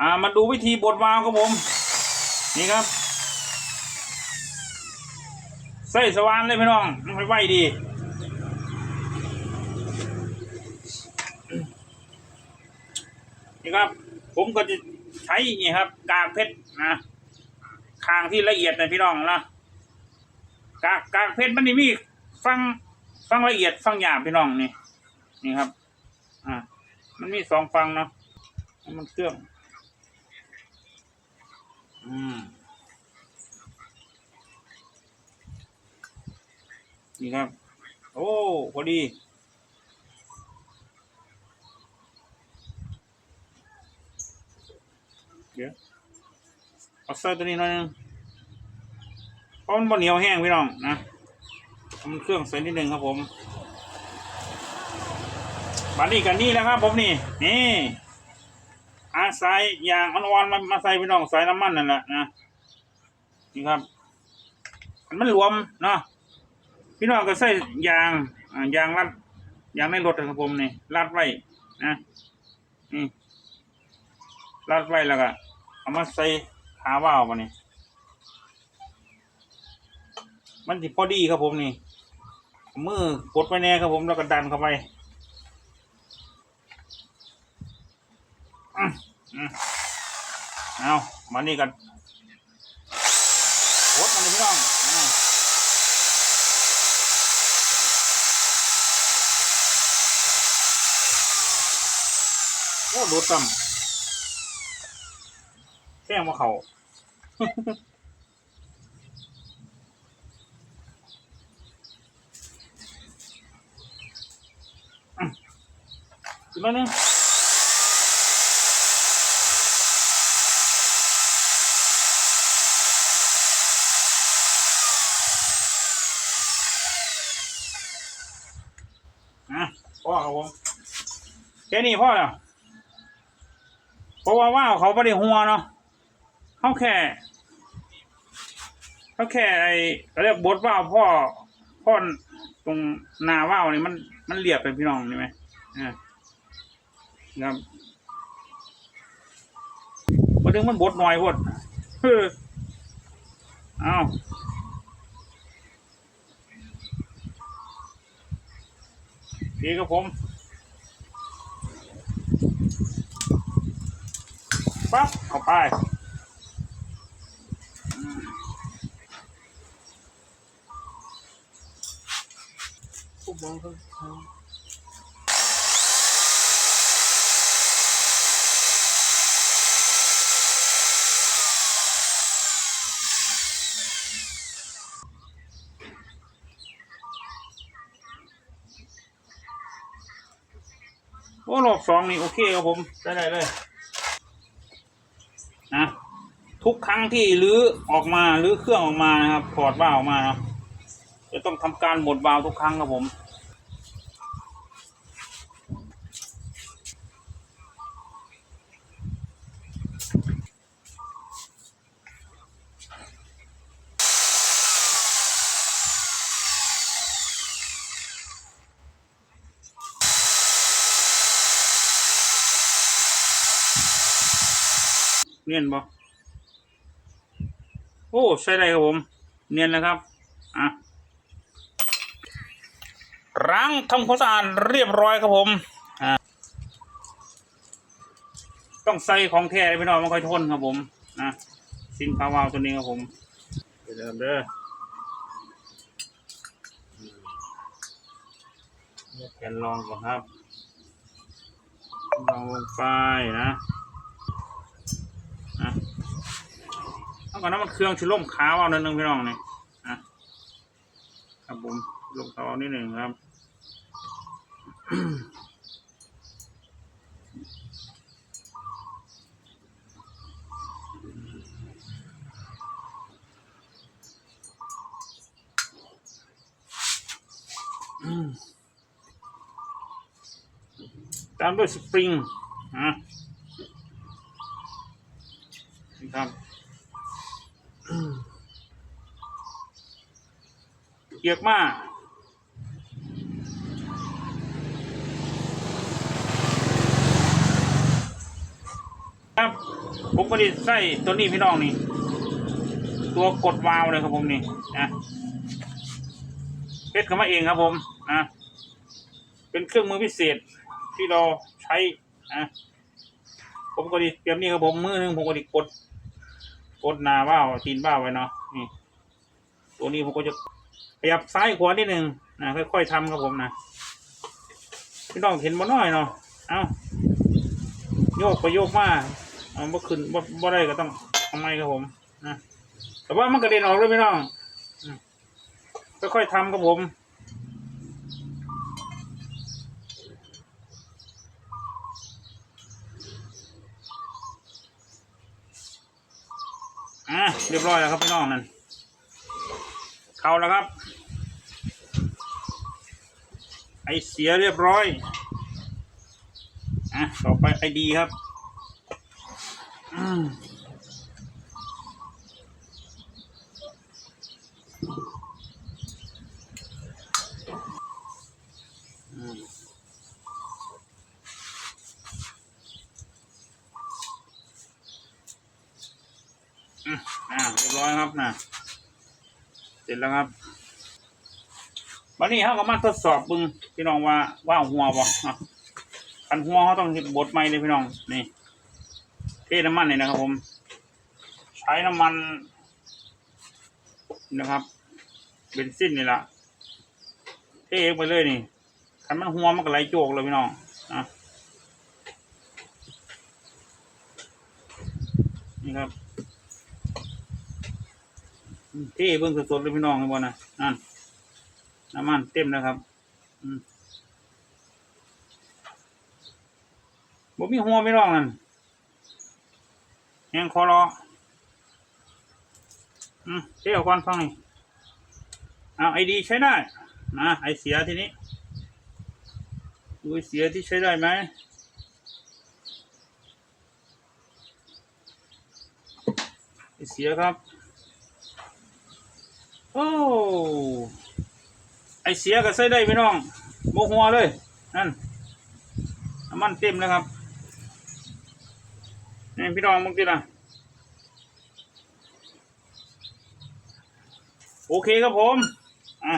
อ่ามาดูวิธีบดวาล์วครับผม นี่ครับใส่สว่านเลยพี่น้องมันไวดี นี่ครับ ผมก็จะใช้นี่ครับ กากเพชรนะคางที่ละเอียดนะพี่น้องนะกากกากเพชรมันนี่มีฟังฟังละเอียดฟังหยาบพี่น้องนี่ นี่ครับ อ่ามันมีสองฟังเนาะมันเครื่อง อืมนี่ครับ โอ้ พอดีเดี๋ยวเอาใส่ตัวนี้หน่อยนึงเพราะมันบนเหนียวแห้งพี่น้องนะมันเครื่องใส่นิดนึงครับผมบัดนี้กันนี่แล้วครับผมนี่ นี่ อาศัยยางอ่อนๆมามาใส่พี่น้องใส่น้ำมันนั่นแหละนะนี่ครับ มันรวมเนาะพี่น้องก็ใส่ยางอยางรัดยางในรถนะครับผมนี่รัดไว้นะนี่รัดไว้แล้วก็เอามาใส่ขาว่าวมานี่มันสิพอดีครับผมนี่มือกดไว้แน่ครับผมแล้วก็ดันเข้าไปอืมอืม เอามานี่กันกดมันเลยพี่น้องโอ้โดดต่ำแจ้งว่าเขาอืมอีกแล้ นึงอะพ่อครับผมแค่นี้พ่อแล้วเพราะว่าว่าเขาไม่ได้หัวเนาะเขาแค่เขาแค่ไอ้เขาเรียกบดว่าพ่อพ่อตรงนาว่าวนี่มันมันเรียบเป็นพี่น้องใช่ไหมอ่าครับมาดึงมันบดหน่อยพดเฮ้อเอา ดีครับผมปั๊บเข้าไปผู้บองเขา โอ้รอบสองนี่โอเคครับผมได้เลยเลยนะทุกครั้งที่รื้อออกมารื้อเครื่องออกมานะครับถอดว่าวออกมานะจะต้องทำการหมดวาล์วทุกครั้งครับผม เนียนบ่โอ้ใช่ได้ครับผม เนียนนะครับอะล้างทำความสะอาดเรียบร้อยครับผมอะต้องใส่ของแท้พี่น้องไม่ค่อยทนครับผมนะซิงพาวาวตัวนี้ครับผมเดี๋ยวเด้อแกนลองก่อนครับลองลงไปนะ เอาก่อนน้ำมันเครื่องชิล่มขาวเอาหนึ่งพี่น้องนี่อะครับผมลงเตานิดหนึ่งครับตามด้วยสปริงอะครับ เกียกมากครับผมก็ไดีใส่ตัวนี้พี่น้องนี่ ตัวกดวาล์วเลยครับผมนี่นะเพชรเข้ามาเองครับผมนะเป็นเครื่องมือพิเศษที่เราใช้นะผมก็ไดีเตรียมนี่ครับผมมือหนึงผมก็ไดีกด กดนาว่าวตีนบ้าวไว้เนาะนี่ตัวนี้ผมก็จะขยับซ้ายขวานิดหนึ่งนะค่อยๆทำครับผมนะพี่น้องเห็นบ่น้อยเนาะเอ้าโยกไปโยกมาเอาบ่ขึ้นบ่บ่ได้ก็ต้องทำไมครับผมนะแต่ว่ามันกระเด็นออกเลยพี่น้องค่อยๆทำครับผม อะเรียบร้อยแล้วครับพี่น้องนั่นเข้าแล้วครับ ไอเสียเรียบร้อย อะต่อไปไอดีครับ อืมอืมอืมอ่า เรียบร้อยครับนะเสร็จแล้วครับวันนี้เขาก็มาทดสอบบึงพี่น้องว่าว่าหัวบ่อะคันหัวเขาต้องเฮ็ดบดใหม่เลยพี่น้องนี่เทน้ำมันนี่นะครับ ผม ใช้น้ำมันนะครับเบนซินนี่ละเทเองไปเลยนี่คันมันหัวมันก็ไหลโจกเลยพี่น้องอะนี่ครับ เทเบิ่งสดๆเลยพี่น้องครับบ่นะนั่นน้ำมันเต็มแล้วครับอืมบ่มีหัวไม่ร้องนั่นแหงคอรออืมเที่ยวก่อนฟังนี่เอาไอดีใช้ได้นะไอเสียทีนี้ดูเสียที่ใช้ได้ไหมไอเสียครับ โอ้ ไอเสียก็ใส่ได้พี่น้องโมหัวเลย นั่นน้ำมันเต็มแล้วครับ นี่พี่น้องมึงติละโอเคครับผม อะ